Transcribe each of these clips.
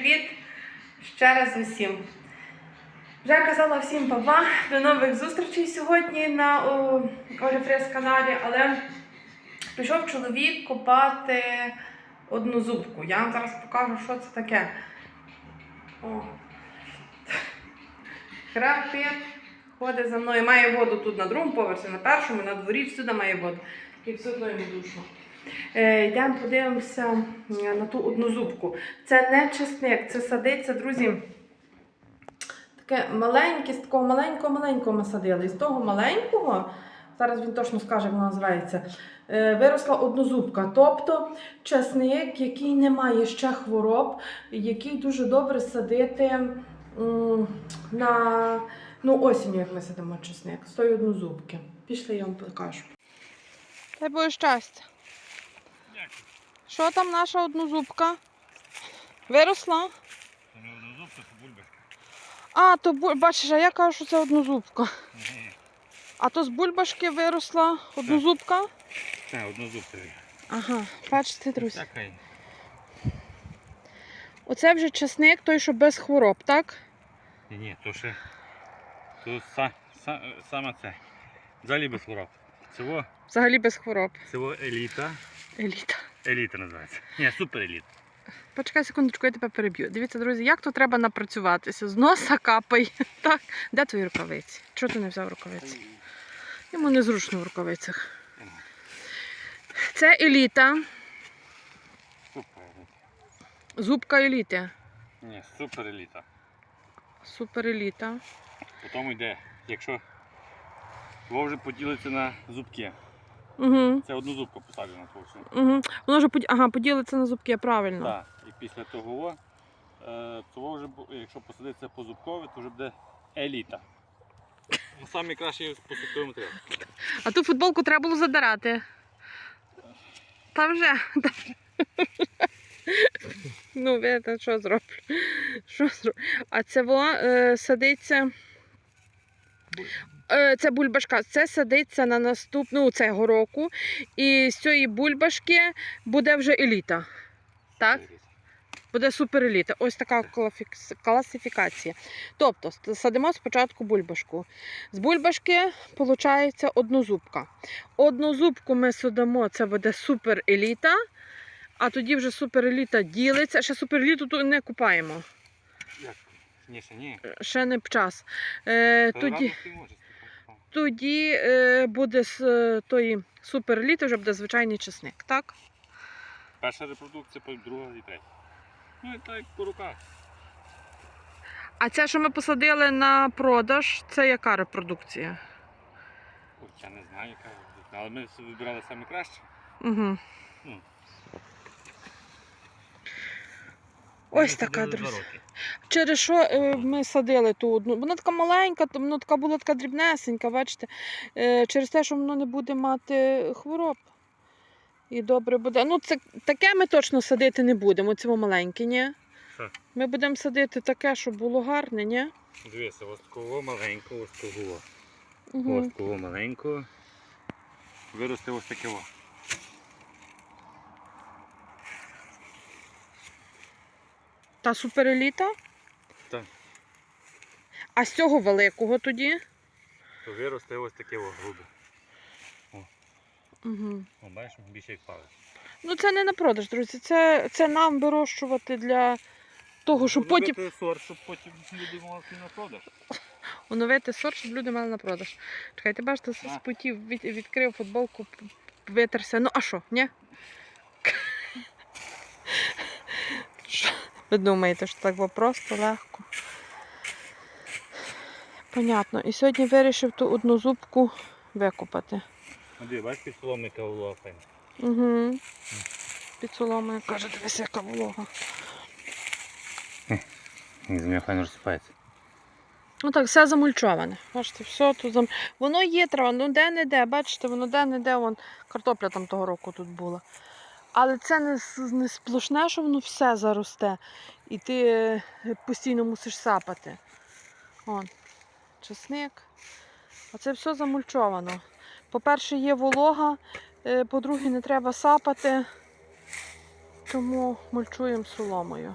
привіт ще раз усім. Вже казала всім папа, до нових зустрічей сьогодні на о, Оліфрес каналі, але прийшов чоловік копати одну зубку. Я вам зараз покажу, що це таке. О. Храпить, ходить за мною, має воду тут на другому поверсі, на першому, на дворі, всюди має воду. І одно йому душно. Е, йдемо подивимося на ту одну зубку. Це не чесник, це садиться, друзі. Таке маленьке, з такого маленького-маленького ми садили. І з того маленького, зараз він точно скаже, як воно називається, е, виросла однозубка. Тобто чесник, який не має ще хвороб, який дуже добре садити на ну, осінню, як ми садимо чесник, з тої однозубки. Пішли, я вам покажу. Дай Боже щастя. Що там наша однозубка? Виросла? Це не однозубка, це бульбашка. А, то бу- бачиш, а я кажу, що це однозубка. Ні, А то з бульбашки виросла однозубка. Це однозубка. Ага, бачите, друзі. Така. Оце вже чесник, той, що без хвороб, так? Ні, ні, то ще. То са, са, саме це. Взагалі без хвороб. Цього, Взагалі без хвороб. цього еліта. Еліта. Еліта називається. Ні, супер еліта. Почекай секундочку, я тебе переб'ю. Дивіться, друзі, як то треба напрацюватися. З носа капай. Так. Де твої рукавиці? Чого ти не взяв рукавиці? Йому незручно в рукавицях. Це еліта, зубка еліти. Ні, супер еліта. Супер еліта. Потім йде, якщо його вже поділиться на зубки. Угу. Це одну зубку посаджена по всьому. Угу. Воно вже поділ... ага, поділиться на зубки, правильно. Так. І після того, е, того вже, бу- якщо посадиться по зубкові, то вже буде еліта. Ну, Самі кращі по зубковому треба. А ту футболку треба було задирати. Та вже. Та... ну, ви та що зроблю? Що зроблю? А це во е, садиться. Е, це бульбашка, це садиться на наступну цього року. І з цієї бульбашки буде вже еліта. Так? Буде супереліта. Ось така класифікація. Тобто садимо спочатку бульбашку. З бульбашки виходить однозубка. Однозубку ми садимо, це буде супереліта, а тоді вже супереліта ділиться. Ще супереліту тут не купаємо. Ні, ще ні. Ще не час. Е, тоді тоді е, буде з е, тої супереліти, вже буде звичайний чесник. Так? Перша репродукція, потім друга і третя. Ну і так як по руках. А це, що ми посадили на продаж, це яка репродукція? Ой, я не знаю, яка. Але ми вибирали саме краще. Угу. Ну. Ось така, друзі. Через що е, ми садили ту одну? Вона така маленька, вона така була така дрібнесенька, бачите. Е, через те, що воно не буде мати хвороб. І добре буде. Ну, це таке ми точно садити не будемо, це маленьке, ні? Що? Ми будемо садити таке, щоб було гарне, ні? Дивися, ось такого маленького, ось такого. Угу. Ось такого маленького. Виросте ось таке. Та супереліта? Так. А з цього великого тоді? То виросте ось таке о, грубе. Угу. О, бачиш, більше як палець. Ну, це не на продаж, друзі. Це, це нам вирощувати для того, щоб потім. Робити сорт, щоб потім люди могли на продаж. Оновити сорт, щоб люди мали на продаж. Чекайте, бачите, з потів від, відкрив футболку, витерся. Ну, а що, ні? Ви думаєте, що так було просто легко? Понятно. І сьогодні вирішив ту одну зубку викопати. А де, бачиш, під волога файна. Угу. Під соломою каже, дивись, яка волога. Земля файно розсипається. Ну так, все замульчоване. Бачите, все тут зам... Воно є трава, ну де-не-де, бачите, воно де-не-де, вон картопля там того року тут була. Але це не, не сплошне, що воно все заросте. І ти е, постійно мусиш сапати. Вон, чесник. А це все замульчовано. По-перше, є волога, е, по-друге, не треба сапати, тому мульчуємо соломою.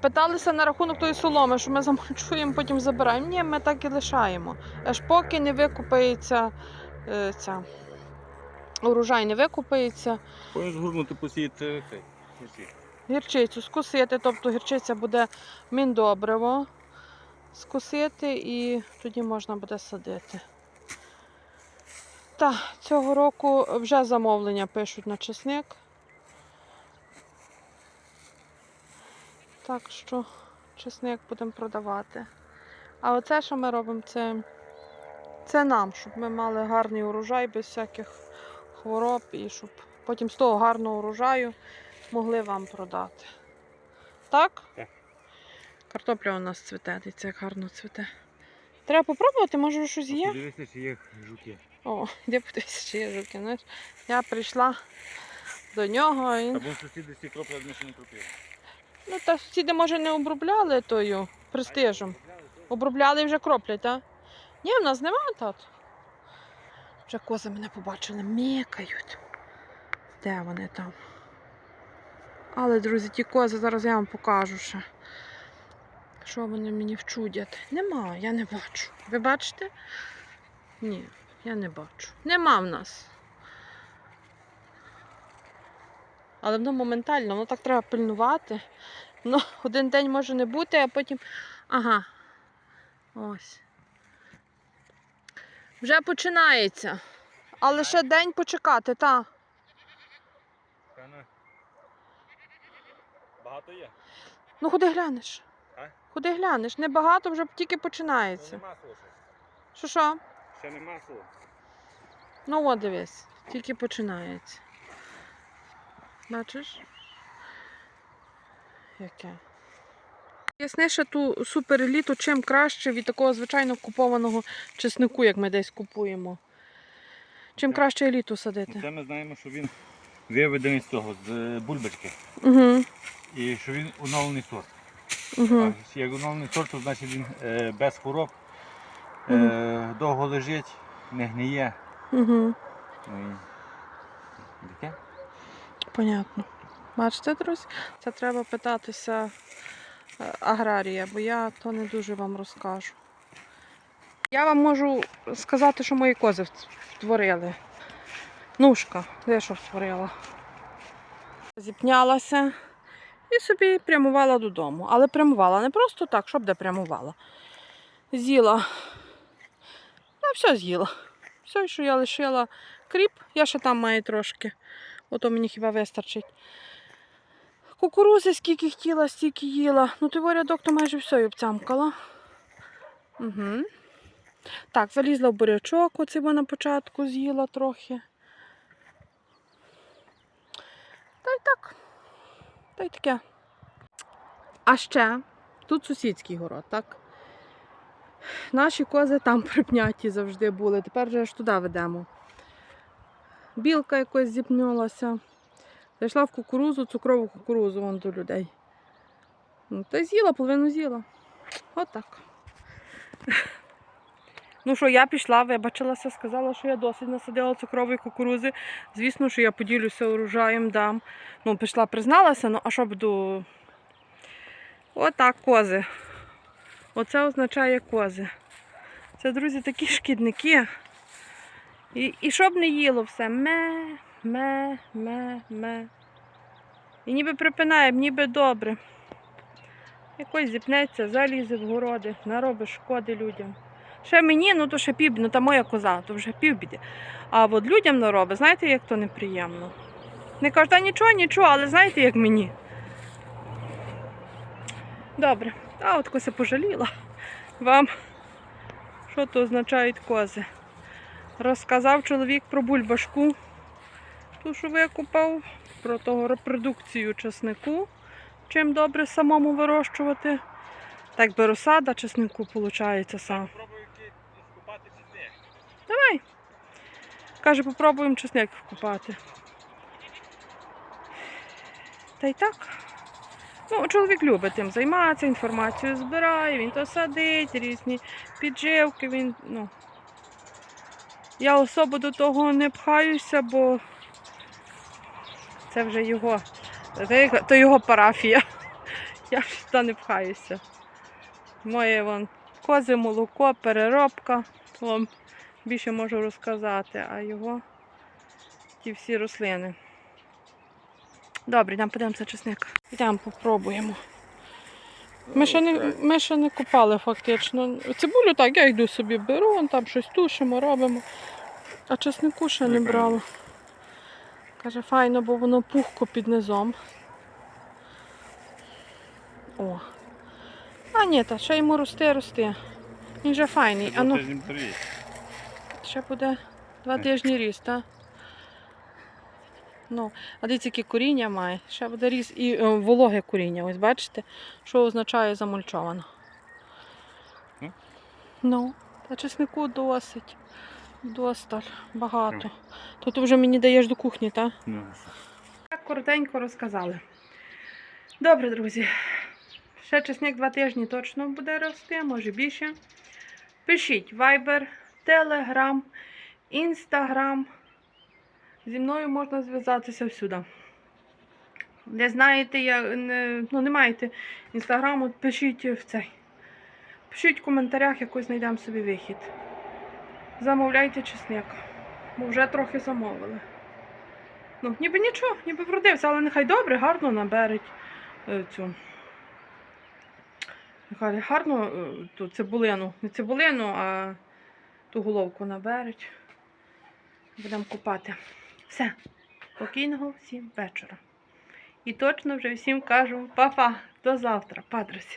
Питалися на рахунок тої соломи, що ми замульчуємо, потім забираємо. Ні, ми так і лишаємо. Аж поки не викупається е, ця урожай не викупається. Потім згорнути посіяти цей. Гірчицю скусити, тобто гірчиця буде міндобриво скусити і тоді можна буде садити. Так, цього року вже замовлення пишуть на чесник. Так що чесник будемо продавати. А оце, що ми робимо, це, це нам, щоб ми мали гарний урожай без всяких хвороб і щоб потім з того гарного урожаю могли вам продати. Так? Так. Картопля у нас цвіте, дивіться, як гарно цвіте. Треба попробувати, може щось є? Подивися, чи є жуки. О, де подивися, чи є жуки. Знаєш, я прийшла до нього і. Або сусіди всі кропли, ми не кропили. Ну, та сусіди, може, не обробляли тою престижем. Обробляли і вже кроплять, так? Ні, в нас нема тат. Вже кози мене побачили, мікають. Де вони там? Але, друзі, ті кози зараз я вам покажу ще. Що вони мені вчудять? Нема, я не бачу. Ви бачите? Ні, я не бачу. Нема в нас. Але воно моментально, воно так треба пильнувати. Ну, один день може не бути, а потім. Ага. Ось. Вже починається. Але ще день почекати, та. Багато є. Ну куди глянеш? А? Куди глянеш? Небагато вже тільки Ну, починається. нема. Що що? Ще нема слухай. Ну от дивись, тільки починається. Бачиш? Яке? Ясне, що ту супереліту чим краще від такого звичайно купованого чеснику, як ми десь купуємо. Чим Так. краще еліту садити. Це ми знаємо, що він виведений з того, з е, бульбочки. Угу, І що він оновлений сорт. угу. А як оновлений сорт, то значить він е, без хвороб, е, Мгм. довго лежить, не гниє. Угу. Ну, і таке. Понятно. Бачите, друзі? Це треба питатися аграрія, бо я то не дуже вам розкажу. Я вам можу сказати, що мої кози втворили. Нушка, де що втворила? Зіпнялася і собі прямувала додому. Але прямувала не просто так, щоб де прямувала. З'їла. Ну, все з'їла. Все, що я лишила кріп, я ще там маю трошки. Ото мені хіба вистачить. Кукурузи скільки хотіла, стільки їла. Ну, ти рядок то майже все й обцямкала. Угу. Так, залізла в бурячок, оце бо на початку з'їла трохи. Та й так. Та й таке. А ще тут сусідський город, так? Наші кози там припняті завжди були. Тепер вже аж туди ведемо. Білка якось зіпнулася. Зайшла в кукурузу, цукрову кукурузу вон до людей. Ну, та й з'їла, половину з'їла. Отак. Ну що, я пішла, вибачилася, сказала, що я досить насадила цукрової кукурузи. Звісно, що я поділюся урожаєм, дам. Ну, пішла, призналася, ну а що буду. Отак, кози. Оце означає кози. Це, друзі, такі шкідники. І, і щоб не їло все. Ме, ме, ме, ме. І ніби припинає, ніби добре. Якось зіпнеться, залізе в городи, наробить шкоди людям. Ще мені, ну то ще пів, ну та моя коза, то вже півбіди. А от людям наробить, знаєте, як то неприємно. Не кажу, та нічого, нічого, але знаєте, як мені. Добре, а от кося пожаліла вам, що то означають кози. Розказав чоловік про бульбашку, ту, що викупав, про того репродукцію чеснику, чим добре самому вирощувати. Так би розсада чеснику виходить сам. Давай. Каже, попробуємо чесник вкупати. Та й так. Ну, чоловік любить тим займатися, інформацію збирає, він то садить, різні підживки. Він, ну. Я особо до того не пхаюся, бо це вже його, то його парафія. Я ж туди не пхаюся. Моє вон кози, молоко, переробка. То вам більше можу розказати, а його ті всі рослини. Добре, йдемо подивимося чесник. Йдемо попробуємо. Ми ще, не, ми ще не купали фактично. Цибулю так, я йду собі беру, вон там щось тушимо, робимо. А чеснику ще не брала. Каже, файно, бо воно пухко під низом. О. А ні, та ще йому рости, рости. Він же файний. А ну, ще буде два тижні ріс, так? Ну, а дивіться, яке коріння має. Ще буде ріс і е, вологе коріння. Ось бачите, що означає замульчовано. Ну. Ну, та чеснику досить. Досталь, багато. То ти вже мені даєш до кухні, так? Ну, Так коротенько розказали. Добре, друзі. Ще чесник два тижні точно буде рости, може більше. Пишіть Viber, Telegram, Instagram. Зі мною можна зв'язатися всюди. Не знаєте, я, не, ну, не маєте інстаграму, пишіть в цей. Пишіть в коментарях, якось знайдемо собі вихід. Замовляйте чесник. Бо вже трохи замовили. Ну, ніби нічого, ніби вродився, але нехай добре, гарно наберуть е, цю. Нехай гарно е, ту цибулину. Не цибулину, а ту головку наберуть. Будемо купати. Все. Спокійного всім вечора. І точно вже всім кажу па-па, до завтра, падросі.